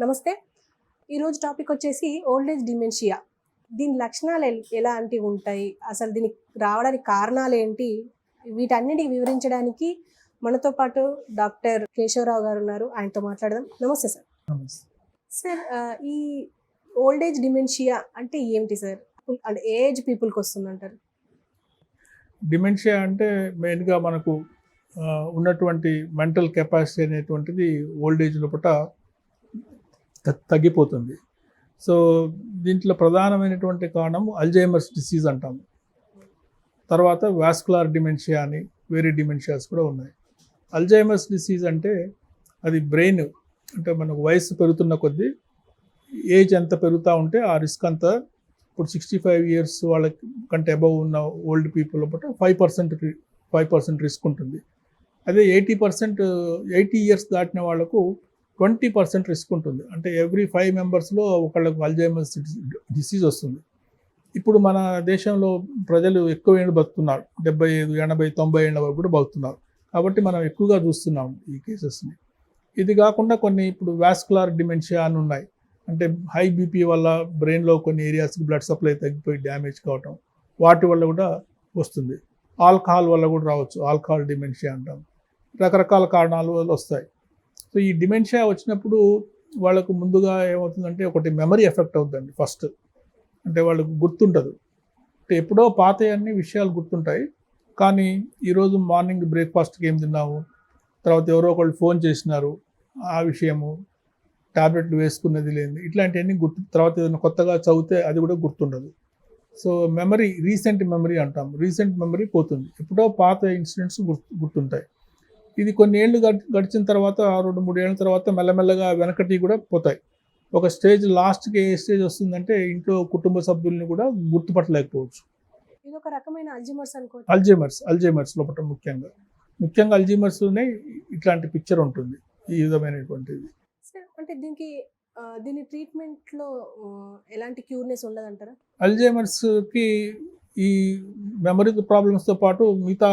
నమస్తే. ఈరోజు టాపిక్ వచ్చేసి ఓల్డ్ ఏజ్ డిమెన్షియా. దీని లక్షణాలు ఎల్- ఎలాంటివి ఉంటాయి? అసలు దీనికి రావడానికి కారణాలు ఏంటి? వీటన్నిటిని వివరించడానికి మనతో పాటు డాక్టర్ కేశవరావు గారు ఉన్నారు. ఆయనతో మాట్లాడదాం. నమస్తే సార్. సార్ ఈ ఓల్డ్ ఏజ్ డిమెన్షియా అంటే ఏంటి సార్? అంటే ఏజ్ పీపుల్కి వస్తుందంటారు? డిమెన్షియా అంటే మెయిన్గా మనకు ఉన్నటువంటి మెంటల్ కెపాసిటీ అనేటువంటిది ఓల్డ్ ఏజ్ లోపల తగ్గిపోతుంది. సో దీంట్లో ప్రధానమైనటువంటి కారణం అల్జైమర్స్ డిసీజ్ అంటాము. తర్వాత వాస్కులార్ డిమెన్షియా అని వేరే డిమెన్షియాస్ కూడా ఉన్నాయి. అల్జైమర్స్ డిసీజ్ అంటే అది బ్రెయిన్ అంటే మనకు వయసు పెరుగుతున్న కొద్దీ ఏజ్ ఎంత పెరుగుతూ ఉంటే ఆ రిస్క్ అంతా ఇప్పుడు సిక్స్టీ ఫైవ్ ఇయర్స్ వాళ్ళకి కంటే అబవ్ ఉన్న ఓల్డ్ పీపుల్ లోపల five percent five percent risk ఉంటుంది. అదే ఎయిటీ పర్సెంట్ ఎయిటీ ఇయర్స్ దాటిన వాళ్ళకు ట్వంటీ పర్సెంట్ రిస్క్ ఉంటుంది. అంటే ఎవ్రీ ఫైవ్ మెంబర్స్లో ఒకళ్ళకు అల్జైమర్స్ డిసీజ్ వస్తుంది. ఇప్పుడు మన దేశంలో ప్రజలు ఎక్కువ ఏళ్ళు బతుకుతున్నారు. డెబ్బై ఐదు ఎనభై తొంభై ఏళ్ళ వరకు కూడా బతుకుతున్నారు. కాబట్టి మనం ఎక్కువగా చూస్తున్నాం ఈ కేసెస్ని ఇది కాకుండా కొన్ని ఇప్పుడు వాస్కులార్ డిమెన్షియా అని ఉన్నాయి. అంటే హై బీపీ వల్ల బ్రెయిన్లో కొన్ని ఏరియాస్కి బ్లడ్ సప్లై తగ్గిపోయి డ్యామేజ్ కావటం వాటి వల్ల కూడా వస్తుంది. ఆల్కహాల్ వల్ల కూడా రావచ్చు. ఆల్కహాల్ డిమెన్షియా అంటాం. రకరకాల కారణాలు వల్ల వస్తాయి. సో ఈ డిమెన్షియా వచ్చినప్పుడు వాళ్ళకు ముందుగా ఏమవుతుందంటే ఒకటి మెమరీ ఎఫెక్ట్ అవుతుందండి ఫస్ట్. అంటే వాళ్ళకు గుర్తుండదు అంటే ఎప్పుడో పాత అన్ని విషయాలు గుర్తుంటాయి. కానీ ఈరోజు మార్నింగ్ బ్రేక్ఫాస్ట్కి ఏం తిన్నాము తర్వాత ఎవరో ఒకళ్ళు ఫోన్ చేసినారు. ఆ విషయము టాబ్లెట్లు వేసుకున్నది లేని ఇట్లాంటివన్నీ గుర్తు తర్వాత ఏదైనా కొత్తగా చదివితే అది కూడా గుర్తుండదు. సో మెమరీ రీసెంట్ మెమరీ అంటాం రీసెంట్ మెమరీ పోతుంది. ఎప్పుడో పాత ఇన్సిడెంట్స్ గుర్తు గుర్తుంటాయి. ఇది కొన్ని ఏళ్ళు గడి గడిచిన తర్వాత రెండు మూడు ఏళ్ళ తర్వాత మెల్లమెల్లగా వెనకటి కూడా పోతాయి. ఒక స్టేజ్ లాస్ట్కి ఏ స్టేజ్ వస్తుందంటే ఇంట్లో కుటుంబ సభ్యుల్ని కూడా గుర్తుపట్టలేకపోవచ్చు. ఇది ఒక రకమైన అల్జిమర్స్ అనుకో అల్జైమర్స్ అల్జైమర్స్ లోపల ముఖ్యంగా. ముఖ్యంగా అల్జైమర్స్లోనే ఇట్లాంటి పిక్చర్ ఉంటుంది. ఈ విధమైనటువంటిది. అంటే దీనికి దీని ట్రీట్మెంట్లో ఎలాంటి క్యూర్నెస్ ఉండదంటారా? అల్జైమర్స్కి ఈ మెమరీ ప్రాబ్లమ్స్తో పాటు మిగతా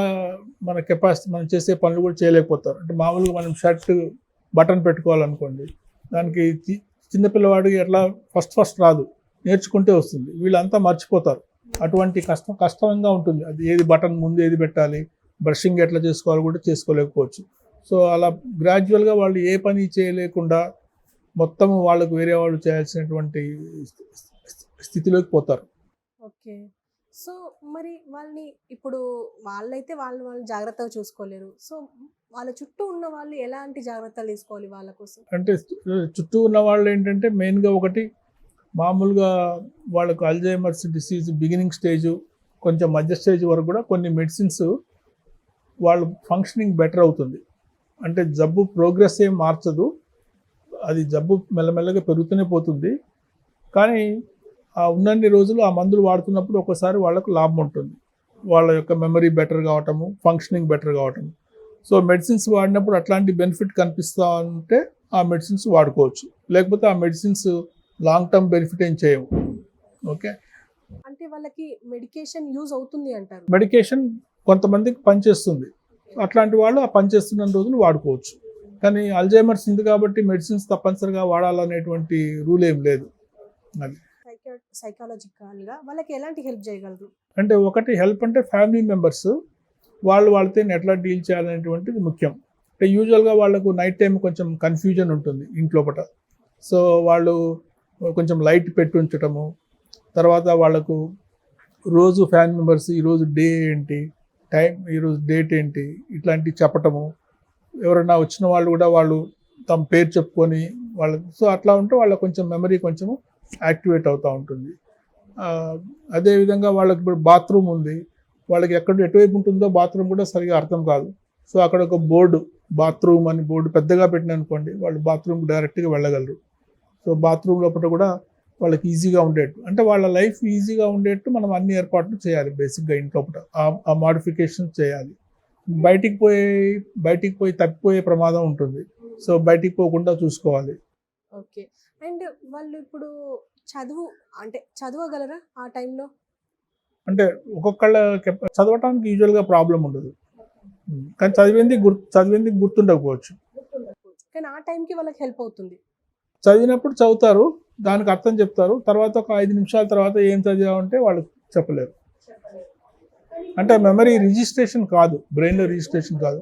మన కెపాసిటీ మనం చేసే పనులు కూడా చేయలేకపోతారు. అంటే మామూలుగా మనం షర్ట్ బటన్ పెట్టుకోవాలనుకోండి దానికి చి- చిన్నపిల్లవాడికి ఎట్లా ఫస్ట్ ఫస్ట్ రాదు. నేర్చుకుంటే వస్తుంది. వీళ్ళంతా మర్చిపోతారు. అటువంటి కష్టం కష్టంగా ఉంటుంది. అది ఏది బటన్ ముందు ఏది పెట్టాలి బ్రషింగ్ ఎట్లా చేసుకోవాలి కూడా చేసుకోలేకపోవచ్చు. సో అలా గ్రాడ్యువల్గా వాళ్ళు ఏ పని చేయలేకుండా మొత్తం వాళ్ళకు వేరే వాళ్ళు చేయాల్సినటువంటి స్థితిలోకి పోతారు. ఓకే. సో మరి వాళ్ళని ఇప్పుడు వాళ్ళైతే వాళ్ళు వాళ్ళు జాగ్రత్తగా చూసుకోలేరు. సో వాళ్ళ చుట్టూ ఉన్న వాళ్ళు ఎలాంటి జాగ్రత్తలు తీసుకోవాలి వాళ్ళ కోసం? అంటే చుట్టూ ఉన్న వాళ్ళు ఏంటంటే మెయిన్గా ఒకటి మామూలుగా వాళ్ళకు అల్జైమర్స్ డిసీజ్ బిగినింగ్ స్టేజ్ కొంచెం మధ్య స్టేజ్ వరకు కూడా కొన్ని మెడిసిన్స్ వాళ్ళు ఫంక్షనింగ్ బెటర్ అవుతుంది. అంటే జబ్బు ప్రోగ్రెస్ ఏం మార్చదు. అది జబ్బు మెల్లమెల్లగా పెరుగుతూనే పోతుంది. కానీ ఉన్నన్ని రోజులు ఆ మందులు వాడుతున్నప్పుడు ఒకసారి వాళ్ళకు లాభం ఉంటుంది. వాళ్ళ యొక్క మెమరీ బెటర్ కావటము ఫంక్షనింగ్ బెటర్ కావటము. సో మెడిసిన్స్ వాడినప్పుడు అట్లాంటి బెనిఫిట్ కనిపిస్తూ ఉంటే ఆ మెడిసిన్స్ వాడుకోవచ్చు. లేకపోతే ఆ మెడిసిన్స్ లాంగ్ టర్మ్ బెనిఫిట్ ఏం చేయవు. ఓకే? అంటే వాళ్ళకి మెడికేషన్ యూజ్ అవుతుంది అంటారు. మెడికేషన్ కొంతమందికి పనిచేస్తుంది. అట్లాంటి వాళ్ళు ఆ పనిచేస్తున్న రోజులు వాడుకోవచ్చు. కానీ అల్జైమర్స్ ఉంది కాబట్టి మెడిసిన్స్ తప్పనిసరిగా వాడాలనేటువంటి రూల్ ఏం లేదు. అది. సైకాలజికల్గా వాళ్ళకి ఎలాంటి హెల్ప్ చేయగలరు? అంటే ఒకటి హెల్ప్ అంటే ఫ్యామిలీ మెంబర్స్ వాళ్ళు వాళ్ళతో ఎట్లా డీల్ చేయాలనేటువంటిది ముఖ్యం. అంటే యూజువల్గా వాళ్ళకు నైట్ టైం కొంచెం కన్ఫ్యూజన్ ఉంటుంది ఇంట్లోపట. సో వాళ్ళు కొంచెం లైట్ పెట్టి ఉంచటము తర్వాత వాళ్ళకు రోజు ఫ్యామిలీ మెంబర్స్ ఈరోజు డే ఏంటి టైం ఈరోజు డేట్ ఏంటి ఇట్లాంటివి చెప్పటము. ఎవరైనా వచ్చిన వాళ్ళు కూడా వాళ్ళు తమ పేరు చెప్పుకొని వాళ్ళ సో అట్లా ఉంటే వాళ్ళ కొంచెం మెమరీ కొంచెము యాక్టివేట్ అవుతూ ఉంటుంది. అదేవిధంగా వాళ్ళకి ఇప్పుడు బాత్రూమ్ ఉంది. వాళ్ళకి ఎక్కడ ఎటువైపు ఉంటుందో బాత్రూమ్ కూడా సరిగా అర్థం కాదు. సో అక్కడ ఒక బోర్డు బాత్రూమ్ అని బోర్డు పెద్దగా పెట్టిన అనుకోండి వాళ్ళు బాత్రూమ్ డైరెక్ట్గా వెళ్ళగలరు. సో బాత్రూమ్ లోపల కూడా వాళ్ళకి ఈజీగా ఉండేట్టు. అంటే వాళ్ళ లైఫ్ ఈజీగా ఉండేట్టు మనం అన్ని ఏర్పాట్లు చేయాలి బేసిక్గా ఇంట్లో ఆ- ఆ మాడిఫికేషన్ చేయాలి. బయటికి పోయి బయటికి పోయి తప్పిపోయే ప్రమాదం ఉంటుంది. సో బయటికి పోకుండా చూసుకోవాలి. ఓకే. అండ్ వాళ్ళు ఇప్పుడు చదువు అంటే చదవగలరా ఆ టైంలో? అంటే ఒక్కొక్కళ్ళ చదవటానికి యూజువల్గా ప్రాబ్లం ఉండదు. కానీ చదివింది గుర్తు చదివింది గుర్తుండకపోవచ్చు. కానీ ఆ టైంకి వాళ్ళకి హెల్ప్ అవుతుంది. చదివినప్పుడు చదువుతారు దానికి అర్థం చెప్తారు తర్వాత ఒక ఐదు నిమిషాల తర్వాత ఏం చదివామంటే వాళ్ళు చెప్పలేరు. అంటే మెమరీ రిజిస్ట్రేషన్ కాదు బ్రెయిన్లో రిజిస్ట్రేషన్ కాదు.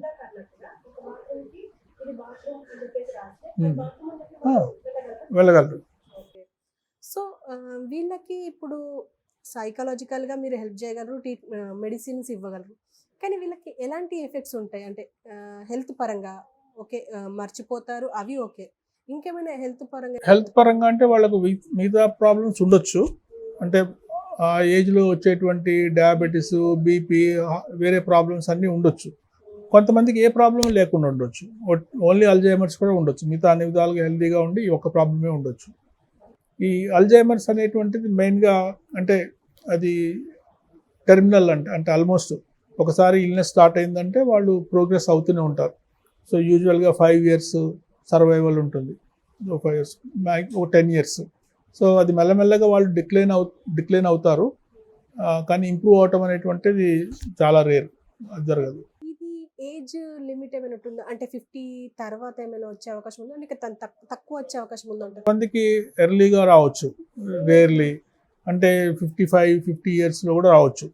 వెళ్ళగలరు. సో వీళ్ళకి ఇప్పుడు సైకలాజికల్గా మీరు హెల్ప్ చేయగలరు ట్రీట్ మెడిసిన్స్ ఇవ్వగలరు. కానీ వీళ్ళకి ఎలాంటి ఎఫెక్ట్స్ ఉంటాయి? అంటే హెల్త్ పరంగా ఓకే మర్చిపోతారు అవి ఓకే. ఇంకేమైనా హెల్త్ పరంగా హెల్త్ పరంగా అంటే వాళ్ళకు మిగతా ప్రాబ్లమ్స్ ఉండొచ్చు. అంటే ఆ ఏజ్లో వచ్చేటువంటి డయాబెటీస్ బీపీ వేరే ప్రాబ్లమ్స్ అన్నీ ఉండొచ్చు. కొంతమందికి ఏ ప్రాబ్లం లేకుండా ఉండొచ్చు. ఓన్లీ అల్జైమర్స్ కూడా ఉండొచ్చు. మిగతా అన్ని విధాలుగా హెల్తీగా ఉండి ఈ ఒక్క ప్రాబ్లమే ఉండొచ్చు. ఈ అల్జైమర్స్ అనేటువంటిది మెయిన్గా అంటే అది టెర్మినల్ అంటే అంటే ఆల్మోస్ట్ ఒకసారి ఇల్నెస్ స్టార్ట్ అయిందంటే వాళ్ళు ప్రోగ్రెస్ అవుతూనే ఉంటారు. సో యూజువల్గా ఫైవ్ ఇయర్స్ సర్వైవల్ ఉంటుంది. ఫైవ్ ఇయర్స్ ఒక టెన్ ఇయర్స్. సో అది మెల్లమెల్లగా వాళ్ళు డిక్లైన్ అవు డిక్లైన్ అవుతారు. కానీ ఇంప్రూవ్ అవటం అనేటువంటిది చాలా రేర్. అది జరగదు. ఏజ్ లిమిట్ ఏమైనా ఉంటుందా? అంటే ఫిఫ్టీ తర్వాత ఏమైనా వచ్చే అవకాశం ఉందా? లేక తను తక్కువ వచ్చే అవకాశం ఉందా కొంతమందికి ఎర్లీగా రావచ్చు రేర్లీ. అంటే ఫిఫ్టీ ఫైవ్ ఫిఫ్టీ ఇయర్స్లో కూడా రావచ్చు.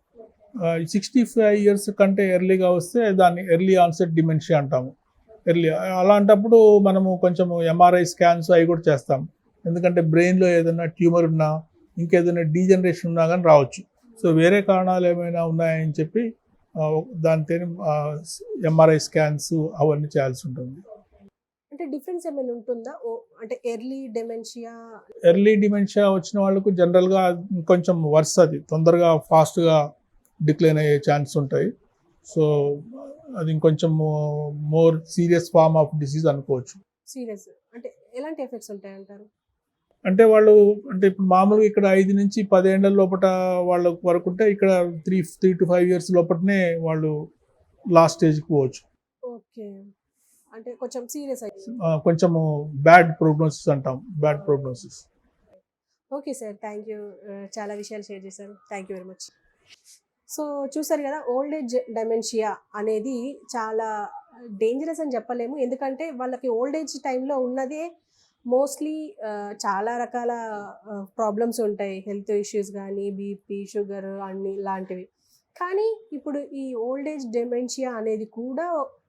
సిక్స్టీ ఫైవ్ ఇయర్స్ కంటే ఎర్లీగా వస్తే దాన్ని ఎర్లీ ఆన్సెట్ డిమెన్షియా అంటాము. ఎర్లీ అలాంటప్పుడు మనము కొంచెం ఎంఆర్ఐ స్కాన్స్ అవి కూడా చేస్తాం. ఎందుకంటే బ్రెయిన్లో ఏదైనా ట్యూమర్ ఉన్నా ఇంకేదైనా డీజనరేషన్ ఉన్నా కానీ రావచ్చు. సో వేరే కారణాలు ఏమైనా ఉన్నాయని చెప్పి దాని ఎంఆర్ఐ స్కాన్స్ అవన్నీ చేయాల్సి ఉంటుంది. అంటే డిఫరెన్స్ ఏమైనా ఉంటుందా? అంటే ఎర్లీ డెమెన్షియా? ఎర్లీ డిమెన్షియా వచ్చిన వాళ్ళకు జనరల్గా కొంచెం వర్స్ అది. తొందరగా ఫాస్ట్గా డిక్లైన్ అయ్యే ఛాన్స్ ఉంటాయి. సో అది ఇంకొంచెం more serious form of disease అనుకోవచ్చు. సీరియస్. అంటే ఎలాంటి ఎఫెక్ట్స్ ఉంటాయి అంటారు అంటే వాళ్ళు అంటే ఇప్పుడు మామూలుగా ఇక్కడ ఐదు నుంచి పదేళ్ళ లోపల వాళ్ళ వరకు ఉంటే ఇక్కడ three three to five years లోపలనే వాళ్ళు లాస్ట్ స్టేజ్కి పోవచ్చు. ఓకే. అంటే కొంచెం సీరియస్ కొంచెము బ్యాడ్ ప్రోగ్నోసిస్ అంటాం. Bad prognosis okay sir thank you చాలా విషయాలు షేర్ చేశారు. Thank you very much so చూసారు కదా ఓల్డ్ ఏజ్ డెమెన్షియా అనేది చాలా డేంజరస్ అని చెప్పలేము. ఎందుకంటే వాళ్ళకి ఓల్డ్ ఏజ్ టైంలో ఉన్నదే మోస్ట్లీ uh, చాలా రకాల uh, ప్రాబ్లమ్స్ ఉంటాయి. హెల్త్ ఇష్యూస్ కానీ బీపీ షుగర్ అన్ని లాంటివి కానీ ఇప్పుడు ఈ ఓల్డ్ ఏజ్ డెమెన్షియా అనేది కూడా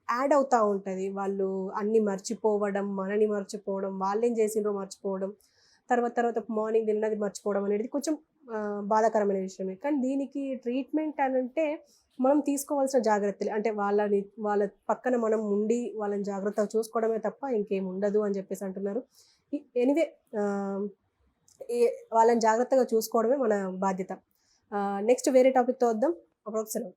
యాడ్ అవుతూ ఉంటుంది. వాళ్ళు అన్ని మర్చిపోవడం మనని మర్చిపోవడం వాళ్ళేం చేసిండ్రో మర్చిపోవడం తర్వాత తర్వాత మార్నింగ్ తిన్నది మర్చిపోవడం అనేది కొంచెం uh, బాధాకరమైన విషయమే. కానీ దీనికి ట్రీట్మెంట్ అని అంటే మనం తీసుకోవాల్సిన జాగ్రత్తలు అంటే వాళ్ళని వాళ్ళ పక్కన మనం ఉండి వాళ్ళని జాగ్రత్తగా చూసుకోవడమే తప్ప ఇంకేం ఉండదు అని చెప్పేసి అంటున్నారు. ఎనివే వాళ్ళని జాగ్రత్తగా చూసుకోవడమే మన బాధ్యత. నెక్స్ట్ వేరే టాపిక్తో వద్దాం. అప్పుడు ఒకసారి